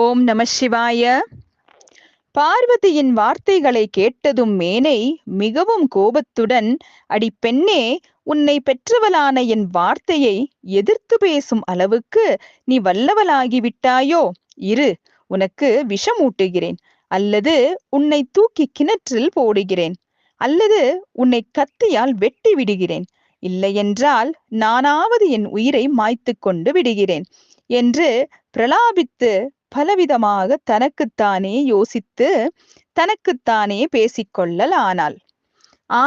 ஓம் நம சிவாய. பார்வதியின் வார்த்தைகளை கேட்டதும் மேனை மிகவும் கோபத்துடன் அடி பெண்ணே உன்னை பெற்றவளான என் வார்த்தையை எதிர்த்து பேசும் அளவுக்கு நீ வல்லவளாகிவிட்டாயோ? இரு உனக்கு விஷமூட்டுகிறேன். அல்லது உன்னை தூக்கி கிணற்றில் போடுகிறேன். அல்லது உன்னை கத்தியால் வெட்டி விடுகிறேன். இல்லையென்றால் நானாவது என் உயிரை மாய்த்து கொண்டு விடுகிறேன் என்று பிரலாபித்து பலவிதமாக தனக்குத்தானே யோசித்து தனக்குத்தானே பேசிக்கொள்ளலானாள் ஆ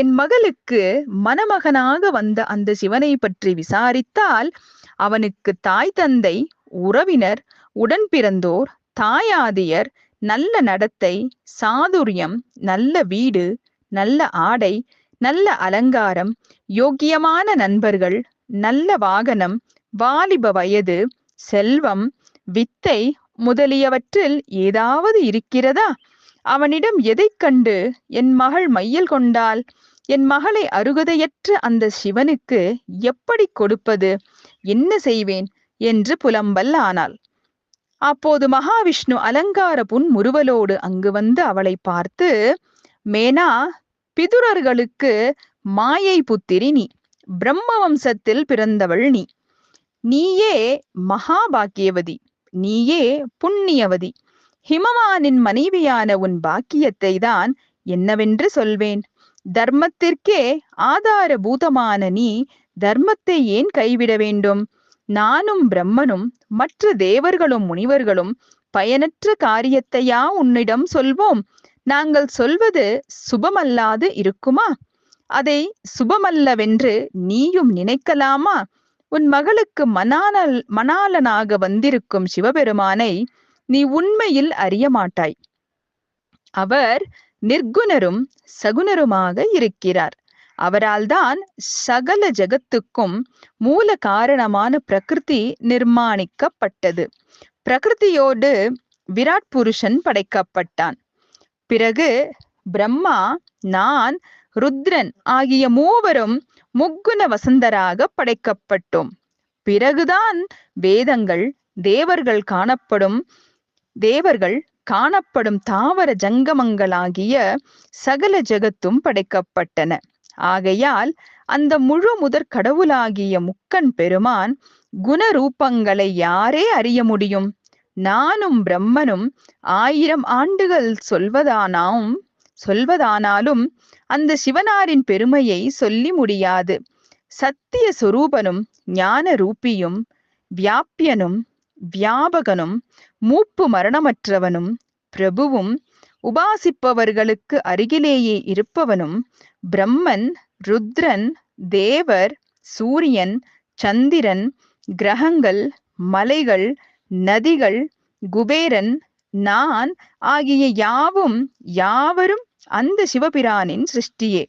என் மகளுக்கு மணமகனாக வந்த அந்த சிவனை பற்றி விசாரித்தால் அவனுக்கு தாய் தந்தை உறவினர் உடன் பிறந்தோர் தாயாதியர் நல்ல நடத்தை சாதுரியம் நல்ல வீடு நல்ல ஆடை நல்ல அலங்காரம் யோக்கியமான நண்பர்கள் நல்ல வாகனம் வாலிப வயது செல்வம் வித்தை முதலியவற்றில் ஏதாவது இருக்கிறதா? அவனிடம் எதைக் கண்டு என் மகள் மையல் கொண்டால் என் மகளை அருகதையற்ற அந்த சிவனுக்கு எப்படி கொடுப்பது? என்ன செய்வேன்? என்று புலம்பல் ஆனாள். அப்போது மகாவிஷ்ணு அலங்கார புன் முறுவலோடு அங்கு வந்து அவளை பார்த்து மேனா பிதுரர்களுக்கு மாயை புத்திரி நீ பிரம்ம வம்சத்தில் பிறந்தவள் நீ. நீயே மகாபாக்கியவதி. நீயே புண்ணியவதி. ஹிமவானின் மனைவியான உன் பாக்கியத்தை தான் என்னவென்று சொல்வேன். தர்மத்திற்கே ஆதாரபூதமான நீ தர்மத்தை ஏன் கைவிட வேண்டும்? நானும் பிரம்மனும் மற்ற தேவர்களும் முனிவர்களும் பயனற்ற காரியத்தையா உன்னிடம் சொல்வோம்? நாங்கள் சொல்வது சுபமல்லாது இருக்குமா? அதை சுபமல்லவென்று நீயும் நினைக்கலாமா? உன் மகளுக்கு மனானல் மணாலனாக வந்திருக்கும் சிவபெருமானை நீ உண்மையில் அறிய மாட்டாய். அவர் நிர்குணரும் சகுணருமாக இருக்கிறார். அவரால் தான் சகல ஜகத்துக்கும் மூல காரணமான பிரகிருதி நிர்மாணிக்கப்பட்டது. பிரகிருதியோடு விராட் புருஷன் படைக்கப்பட்டான். பிறகு பிரம்மா நான் ருத்ரன் ஆகிய மூவரும் முக்குண வசந்தராக படைக்கப்பட்டோம். பிறகுதான் வேதங்கள் தேவர்கள் காணப்படும் தேவர்கள் காணப்படும் தாவர ஜங்கமங்களாகிய சகல ஜகத்தும் படைக்கப்பட்டன. ஆகையால் அந்த முழு முதற் கடவுளாகிய முக்கன் பெருமான் குணரூபங்களை யாரே அறிய முடியும்? நானும் பிரம்மனும் ஆயிரம் ஆண்டுகள் சொல்வதானாம். சொல்வதானாலும் அந்த சிவனாரின் பெருமையை சொல்லி முடியாது. சத்திய சொரூபனும் ஞான ரூபியும் வியாபியனும் வியாபகனும் மூப்பு மரணமற்றவனும் பிரபுவும் உபாசிப்பவர்களுக்கு அருகிலேயே இருப்பவனும் பிரம்மன் ருத்ரன் தேவர் சூரியன் சந்திரன் கிரகங்கள் மலைகள் நதிகள் குபேரன் நான் ஆகிய யாவும் யாவரும் அந்த சிவபிரானின் சிருஷ்டியே.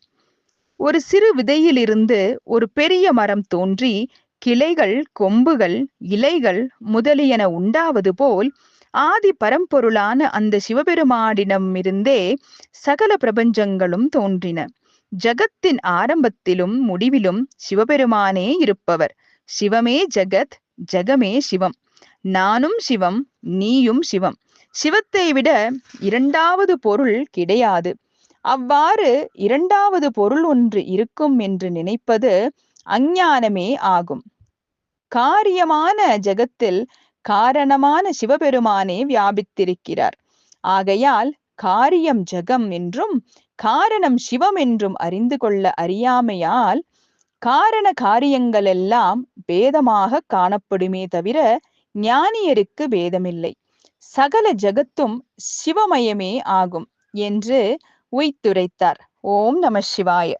ஒரு சிறு விதையிலிருந்து ஒரு பெரிய மரம் தோன்றி கிளைகள் கொம்புகள் இலைகள் முதலியன உண்டாவது போல் ஆதி பரம்பொருளான அந்த சிவபெருமானிடமிருந்தே சகல பிரபஞ்சங்களும் தோன்றின. ஜகத்தின் ஆரம்பத்திலும் முடிவிலும் சிவபெருமானே இருப்பவர். சிவமே ஜகத் ஜகமே சிவம். நானும் சிவம் நீயும் சிவம். சிவத்தை விட இரண்டாவது பொருள் கிடையாது. அவ்வாறு இரண்டாவது பொருள் ஒன்று இருக்கும் என்று நினைப்பது அஞ்ஞானமே ஆகும். காரியமான ஜகத்தில் காரணமான சிவபெருமானே வியாபித்திருக்கிறார். ஆகையால் காரியம் ஜகம் என்றும் காரணம் சிவம் என்றும் அறிந்து கொள்ள அறியாமையால் காரண காரியங்கள் எல்லாம் பேதமாக காணப்படுமே தவிர ஞானியருக்கு பேதமில்லை. சகல ஜகத்தும் சிவமயமே ஆகும் என்று உய்த்துரைத்தார். ஓம் நம சிவாய.